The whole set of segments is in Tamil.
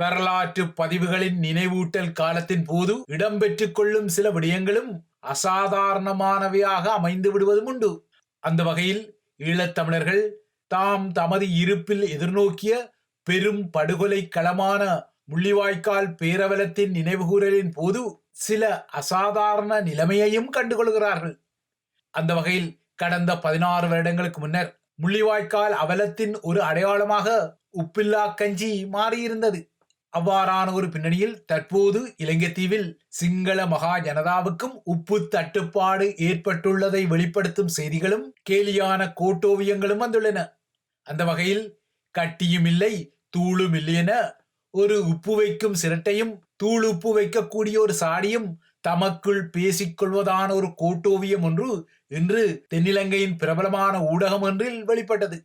வரலாற்று பதிவுகளின் நினைவூட்டல் காலத்தின் போது இடம்பெற்றுக் கொள்ளும் சில விடயங்களும் அசாதாரணமானவையாக அமைந்து விடுவதும் உண்டு. அந்த வகையில் ஈழத்தமிழர்கள் தாம் தமது இருப்பில் எதிர்நோக்கிய பெரும் படுகொலை களமான முள்ளிவாய்க்கால் பேரவலத்தின் நினைவுகூரலின் போது சில அசாதாரண நிலைமையையும் கண்டுகொள்கிறார்கள். அந்த வகையில் கடந்த பதினாறு வருடங்களுக்கு முன்னர் முள்ளிவாய்க்கால் அவலத்தின் ஒரு அடையாளமாக உப்பில்லா கஞ்சி மாறியிருந்தது. அவ்வாறான ஒரு பின்னணியில் தற்போது இலங்கை தீவில் சிங்கள மகா ஜனதாவுக்கும் உப்பு தட்டுப்பாடு ஏற்பட்டுள்ளதை வெளிப்படுத்தும் செய்திகளும் கேலியான கோட்டோவியங்களும் வந்துள்ளன. அந்த வகையில் கட்டியும் இல்லை தூளும் இல்லை என ஒரு உப்பு வைக்கும் சிரட்டையும் தூள் உப்பு வைக்கக்கூடிய ஒரு சாடியும் தமக்குள் பேசிக்கொள்வதான ஒரு கோட்டோவியம் ஒன்று இன்று தென்னிலங்கையின் பிரபலமான ஊடகம் ஒன்றில் வெளிப்பட்டது.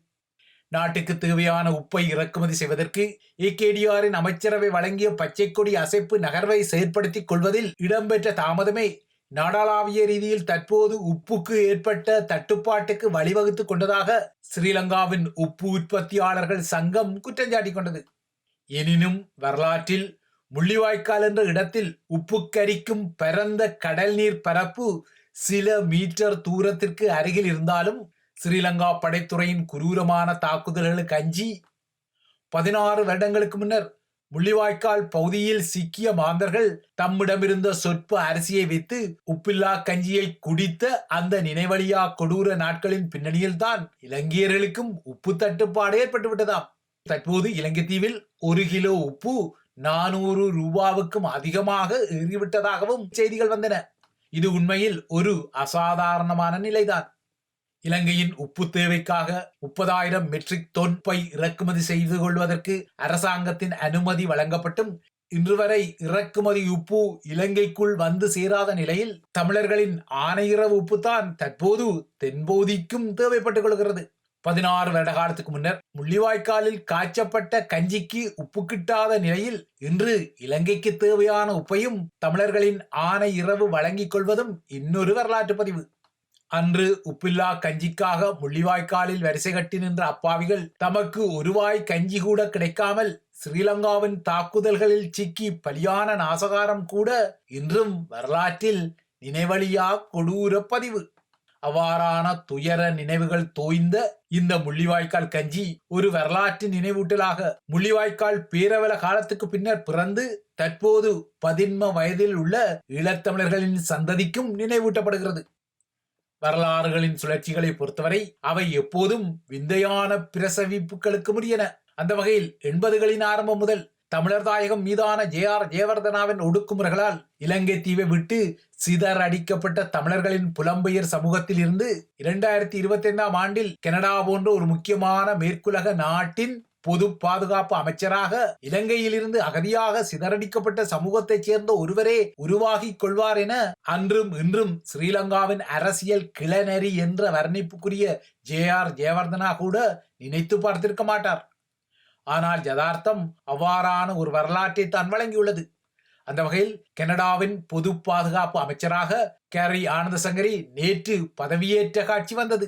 நாட்டுக்கு தேவையான உப்பை இறக்குமதி செய்வதற்கு ஏகேடிஆரின் அமைச்சரவை வழங்கிய பச்சை கொடி அசைப்பு நகர்வை செயற்படுத்திக் கொள்வதில் இடம்பெற்ற தாமதமே நாடாளாவிய ரீதியில் தற்போது உப்புக்கு ஏற்பட்ட தட்டுப்பாட்டுக்கு வழிவகுத்துக் கொண்டதாக ஸ்ரீலங்காவின் உப்பு உற்பத்தியாளர்கள் சங்கம் குற்றஞ்சாட்டிக் கொண்டது. எனினும் வரலாற்றில் முள்ளிவாய்க்கால் என்ற இடத்தில் உப்பு கரிக்கும் பரந்த கடல் நீர் பரப்பு சில மீட்டர் தூரத்திற்கு அருகில் இருந்தாலும் ஸ்ரீலங்கா படைத்துறையின் குரூரமான தாக்குதல்களுக்கு அஞ்சி பதினாறு வருடங்களுக்கு முன்னர் முள்ளிவாய்க்கால் பகுதியில் சிக்கிய மாந்தர்கள் தம்மிடமிருந்த சொற்ப அரிசியை வைத்து உப்பில்லா கஞ்சியை குடித்த அந்த நினைவழியா கொடூர நாட்களின் பின்னணியில்தான் இலங்கையர்களுக்கும் உப்பு தட்டுப்பாடு ஏற்பட்டுவிட்டதாம். தற்போது இலங்கை தீவில் ஒரு கிலோ உப்பு நானூறு ரூபாவுக்கும் அதிகமாக ஏறிவிட்டதாகவும் செய்திகள் வந்தன. இது உண்மையில் ஒரு அசாதாரணமான நிலைதான். இலங்கையின் உப்பு தேவைக்காக முப்பதாயிரம் மெட்ரிக் தொன் பை இறக்குமதி செய்து கொள்வதற்கு அரசாங்கத்தின் அனுமதி வழங்கப்பட்டும். இன்று வரை இறக்குமதி உப்பு இலங்கைக்குள் வந்து சேராத நிலையில் தமிழர்களின் ஆணையிறவு உப்பு தான் தற்போது தென்போதிக்கும் தேவைப்பட்டுக் கொள்கிறது. பதினாறு வருட காலத்துக்கு முன்னர் முள்ளிவாய்க்காலில் காய்ச்சப்பட்ட கஞ்சிக்கு உப்பு கிட்டாத நிலையில் இன்று இலங்கைக்கு தேவையான உப்பையும் தமிழர்களின் ஆணை இரவு வழங்கிக் கொள்வதும் இன்னொரு வரலாற்று பதிவு. அன்று உப்பில்லா கஞ்சிக்காக முள்ளிவாய்க்காலில் வரிசை கட்டி நின்ற அப்பாவிகள் தமக்கு ஒருவாய் கஞ்சி கூட கிடைக்காமல் ஸ்ரீலங்காவின் தாக்குதல்களில் சிக்கி பலியான நாசகாரம் கூட இன்றும் வரலாற்றில் நினைவழியா கொடூர பதிவு. அவ்வாறான துயர நினைவுகள் தோய்ந்த இந்த முள்ளிவாய்க்கால் கஞ்சி ஒரு வரலாற்று நினைவூட்டலாக. முள்ளிவாய்க்கால் பேரவல காலத்துக்கு பின்னர் பிறந்து தற்போது பதின்ம வயதில் உள்ள ஈழத்தமிழர்களின் சந்ததிக்கும் நினைவூட்டப்படுகிறது. வரலாறுகளின் சுழற்சிகளை பொறுத்தவரை அவை எப்போதும் விந்தையான பிரசவிப்புகளுக்கு முடியன அந்த வகையில் எண்பதுகளின் ஆரம்பம் முதல் தமிழர் தாயகம் மீதான ஜே ஆர் ஜெயவர்தனாவின் ஒடுக்குமுறைகளால் இலங்கை தீவை விட்டு சிதற அடிக்கப்பட்ட தமிழர்களின் புலம்பெயர் சமூகத்தில் இருந்து இரண்டாயிரத்தி இருபத்தி ஐந்தாம் ஆண்டில் கனடா போன்ற ஒரு முக்கியமான மேற்குலக நாட்டின் பொது பாதுகாப்பு அமைச்சராக இலங்கையிலிருந்து அகதியாக சிதறடிக்கப்பட்ட சமூகத்தைச் சேர்ந்த ஒருவரே உருவாகி கொள்வார் என அன்றும் இன்றும் ஸ்ரீலங்காவின் அரசியல் கிளநெறி என்ற வர்ணிப்புக்குரிய ஜே ஆர் ஜெயவர்தனா கூட நினைத்து பார்த்திருக்க மாட்டார். ஆனால் யதார்த்தம் அவ்வாறான ஒரு வரலாற்றை தான் வழங்கியுள்ளது. அந்த வகையில் கனடாவின் பொது பாதுகாப்பு அமைச்சராக கேரி ஆனந்தசங்கரி நேற்று பதவியேற்ற காட்சி வந்தது.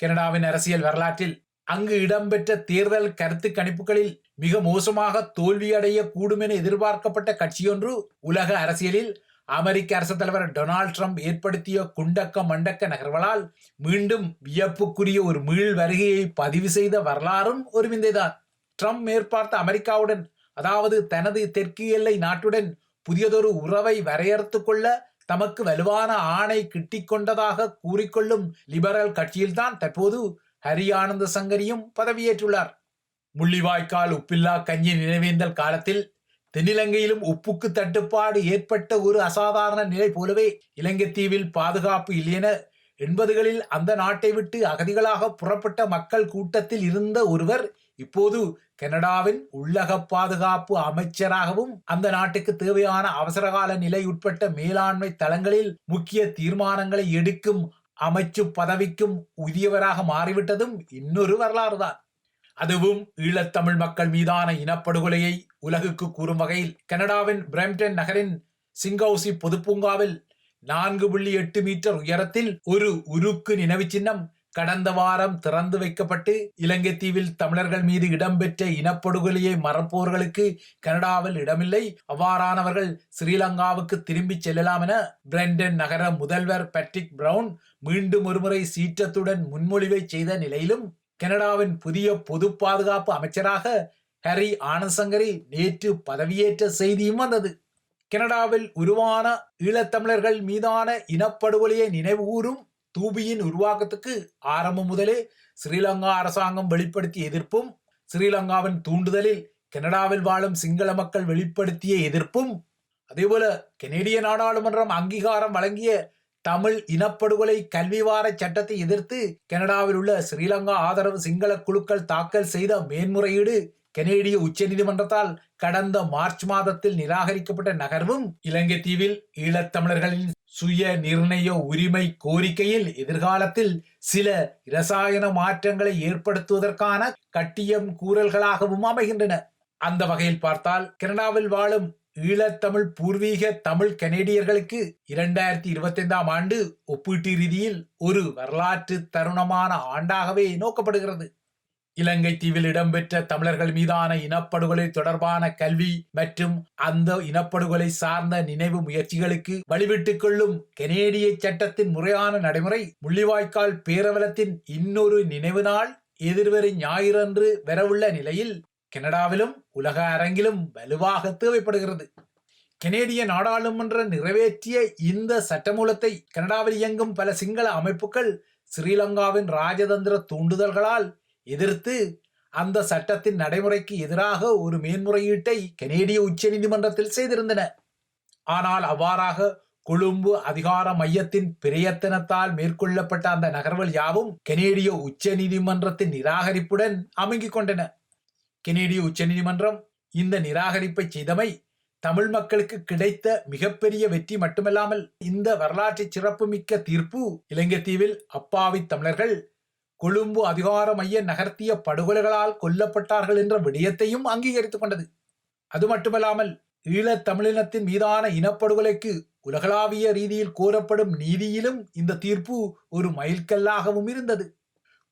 கனடாவின் அரசியல் வரலாற்றில் அங்கு இடம்பெற்ற தேர்தல் கருத்து கணிப்புகளில் மிக மோசமாக தோல்வியடைய கூடும் என எதிர்பார்க்கப்பட்ட கட்சியொன்று உலக அரசியலில் அமெரிக்க அரசு தலைவர் டொனால்ட் ட்ரம்ப் ஏற்படுத்திய குண்டக்க மண்டக்க நகர்வலால் மீண்டும் வியப்புக்குரிய ஒரு மீள் வருகையை பதிவு செய்த வரலாறும் ஒரு விந்தைதான் ட்ரம்ப் மேற்பார்த்த அமெரிக்காவுடன் அதாவது தனது தெற்கு எல்லை நாட்டுடன் புதியதொரு உறவை வரையறுத்து கொள்ள தமக்கு வலுவான ஆணை கிட்டிக்கொண்டதாக கூறிக்கொள்ளும் லிபரல் கட்சியில்தான் தற்போது ஹரியானந்த சங்கரியும் பதவியேற்றுள்ளார். முள்ளிவாய்க்கால் உப்பில்லா கஞ்சி நினைவேந்தல் காலத்தில் தென்னிலங்கையிலும் உப்புக்கு தட்டுப்பாடு ஏற்பட்ட ஒரு அசாதாரண நிலை போலவே இலங்கை தீவில் பாதுகாப்பு இல்லையென எண்பதுகளில் அந்த நாட்டை விட்டு அகதிகளாக புறப்பட்ட மக்கள் கூட்டத்தில் இருந்த ஒருவர் இப்போது கனடாவின் உள்ளக பாதுகாப்பு அமைச்சராகவும் அந்த நாட்டுக்கு தேவையான அவசரகால நிலை உட்பட்ட மேலாண்மை தளங்களில் முக்கிய தீர்மானங்களை எடுக்கும் அமைச்சு பதவிக்கும் உரியவராக மாறிவிட்டதும் இன்னொரு வரலாறு தான் அதுவும் ஈழத்தமிழ் மக்கள் மீதான இனப்படுகொலையை உலகுக்கு கூறும் வகையில் கனடாவின் பிரம்டன் நகரின் சிங்கௌசி பொதுப்பூங்காவில் நான்கு புள்ளி எட்டு மீட்டர் உயரத்தில் ஒரு உருக்கு நினைவு சின்னம் கடந்த வாரம் திறந்து வைக்கப்பட்டு இலங்கை தீவில் தமிழர்கள் மீது இடம்பெற்ற இனப்படுகொலையை மறப்போர்களுக்கு கனடாவில் இடமில்லை. அவ்வாறானவர்கள் ஸ்ரீலங்காவுக்கு திரும்பிச் செல்லலாம் என பிரண்டன் நகர முதல்வர் பேட்ரிக் பிரவுன் மீண்டும் ஒருமுறை சீற்றத்துடன் முன்மொழிவை செய்த நிலையிலும் கனடாவின் புதிய பொது பாதுகாப்பு அமைச்சராக ஹரி ஆனசங்கரி நேற்று பதவியேற்ற செய்தியும் வந்தது. கனடாவில் உருவான ஈழத்தமிழர்கள் மீதான இனப்படுகொலையை நினைவுகூரும் தூபியின் உருவாக்கத்துக்கு ஆரம்பம் முதலே ஸ்ரீலங்கா அரசாங்கம் வெளிப்படுத்திய எதிர்ப்பும் ஸ்ரீலங்காவின் தூண்டுதலில் கனடாவில் வாழும் சிங்கள மக்கள் வெளிப்படுத்திய எதிர்ப்பும் அதேபோல கெனடிய நாடாளுமன்றம் அங்கீகாரம் வழங்கிய தமிழ் இனப்படுகொலை கல்விவார சட்டத்தை எதிர்த்து கனடாவில் உள்ள ஸ்ரீலங்கா ஆதரவு சிங்கள குழுக்கள் தாக்கல் செய்த மேன்முறையீடு கனேடிய உச்சநீதிமன்றத்தால் கடந்த மார்ச் மாதத்தில் நிராகரிக்கப்பட்ட நகர்வும் இலங்கை தீவில் ஈழத்தமிழர்களின் சுய நிர்ணய உரிமை கோரிக்கையில் எதிர்காலத்தில் சில இரசாயன மாற்றங்களை ஏற்படுத்துவதற்கான கட்டியம் கூறல்களாகவும் அமைகின்றன. அந்த வகையில் பார்த்தால் கனடாவில் வாழும் ஈழத்தமிழ் பூர்வீக தமிழ் கனேடியர்களுக்கு இரண்டாயிரத்தி இருபத்தி ஐந்தாம் ஆண்டு ஒப்பீட்டு ரீதியில் ஒரு வரலாற்று தருணமான ஆண்டாகவே நோக்கப்படுகிறது. இலங்கை தீவில் இடம்பெற்ற தமிழர்கள் மீதான இனப்படுகொலை தொடர்பான கல்வி மற்றும் அந்த இனப்படுகொலை சார்ந்த நினைவு முயற்சிகளுக்கு வழிவிட்டுக் கொள்ளும் கனேடிய சட்டத்தின் முறையான நடைமுறை முள்ளிவாய்க்கால் பேரவலத்தின் இன்னொரு நினைவு நாள் எதிர்வரும் ஞாயிறன்று வரவுள்ள நிலையில் கனடாவிலும் உலக அரங்கிலும் வலுவாக தேவைப்படுகிறது. கெனேடிய நாடாளுமன்ற நிறைவேற்றிய இந்த சட்டமூலத்தை கனடாவில் இயங்கும் பல சிங்கள அமைப்புகள் ஸ்ரீலங்காவின் ராஜதந்திர தூண்டுதல்களால் எதிர்த்து அந்த சட்டத்தின் நடைமுறைக்கு எதிராக ஒரு மேன்முறையீட்டை கனேடிய உச்சநீதிமன்றத்தில் செய்திருந்தன. ஆனால் அவ்வாறாக கொழும்பு அதிகார மையத்தின் பிரயத்தனத்தால் மேற்கொள்ளப்பட்ட அந்த நகர்வுகள் யாவும் கனேடிய உச்ச நீதிமன்றத்தின் நிராகரிப்புடன் அமைங்கிக் கொண்டன. கெனேடிய உச்சநீதிமன்றம் இந்த நிராகரிப்பை செய்தமை தமிழ் மக்களுக்கு கிடைத்த மிகப்பெரிய வெற்றி மட்டுமல்லாமல் இந்த வரலாற்று சிறப்புமிக்க தீர்ப்பு இலங்கை தீவில் அப்பாவி தமிழர்கள் கொழும்பு அதிகார மைய நகர்த்திய படுகொலைகளால் கொல்லப்பட்டார்கள் என்ற விடயத்தையும் அங்கீகரித்துக் கொண்டது. அது மட்டுமல்லாமல் ஈழத் தமிழினத்தின் மீதான இனப்படுகொலைக்கு உலகளாவிய ரீதியில் கோரப்படும் நீதியிலும் இந்த தீர்ப்பு ஒரு மைல்கல்லாகவும் இருந்தது.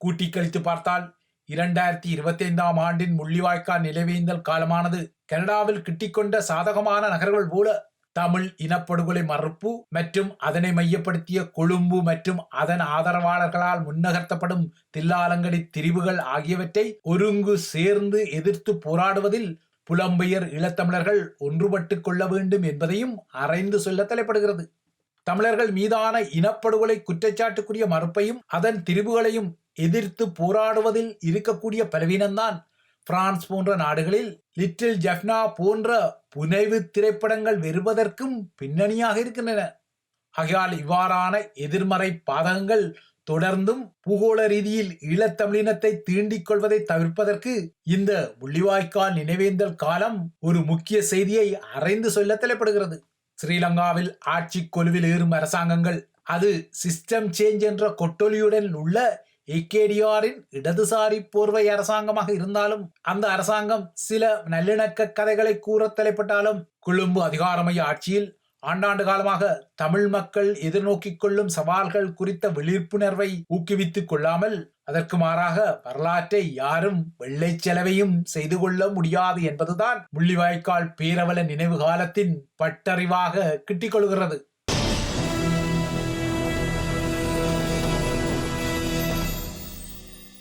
கூட்டி கழித்து பார்த்தால் இரண்டாயிரத்தி இருபத்தி ஐந்தாம் ஆண்டின் முள்ளிவாய்க்கால் நிலவேந்தல் காலமானது கனடாவில் கிட்டிக்கொண்ட சாதகமான நகர்கள் போல தமிழ் இனப்படுகொலை மறுப்பு மற்றும் அதனை மையப்படுத்திய கொழும்பு மற்றும் அதன் ஆதரவாளர்களால் முன்னகர்த்தப்படும் தில்லாலங்கடி திரிவுகள் ஆகியவற்றை ஒருங்கு சேர்ந்து எதிர்த்து போராடுவதில் புலம்பெயர் ஈழத்தமிழர்கள் ஒன்றுபட்டு கொள்ள வேண்டும் என்பதையும் அறைந்து சொல்ல தலைப்படுகிறது. தமிழர்கள் மீதான இனப்படுகொலை குற்றச்சாட்டுக்குரிய மறுப்பையும் அதன் திரிவுகளையும் எதிர்த்து போராடுவதில் இருக்கக்கூடிய பலவீனம்தான். பிரான்ஸ் போன்ற நாடுகளில் லிட்டில் ஜெஃப்னா போன்ற புனைவு திரைப்படங்கள் வருவதற்கும் பின்னணியாக இருக்கின்றன. ஆகையால் இவ்வாறான எதிர்மறை பாதகங்கள் தொடர்ந்தும் பூகோள ரீதியில் ஈழத்தமிழினத்தை தீண்டிக் கொள்வதை தவிர்ப்பதற்கு இந்த முள்ளிவாய்க்கால் நினைவேந்தல் காலம் ஒரு முக்கிய செய்தியை அறைந்து சொல்ல தலைப்படுகிறது. ஸ்ரீலங்காவில் ஆட்சி கொலுவில் ஏறும் அரசாங்கங்கள் அது சிஸ்டம் சேஞ்ச் என்ற கொட்டொலியுடன் உள்ள ஏகேடிஆரின் இடதுசாரி போர்வை அரசாங்கமாக இருந்தாலும் அந்த அரசாங்கம் சில நல்லிணக்க கதைகளை கூற தலைப்பட்டாலும் கொழும்பு அதிகாரமைய ஆட்சியில் ஆண்டாண்டு காலமாக தமிழ் மக்கள் எதிர்நோக்கிக் கொள்ளும் சவால்கள் குறித்த விழிப்புணர்வை ஊக்குவித்துக் கொள்ளாமல் அதற்கு மாறாக வரலாற்றை யாரும் வெள்ளை செலவையும் செய்து கொள்ள முடியாது என்பதுதான் முள்ளிவாய்க்கால் பேரவல நினைவு காலத்தின் பட்டறிவாக கிட்டிக்கொள்கிறது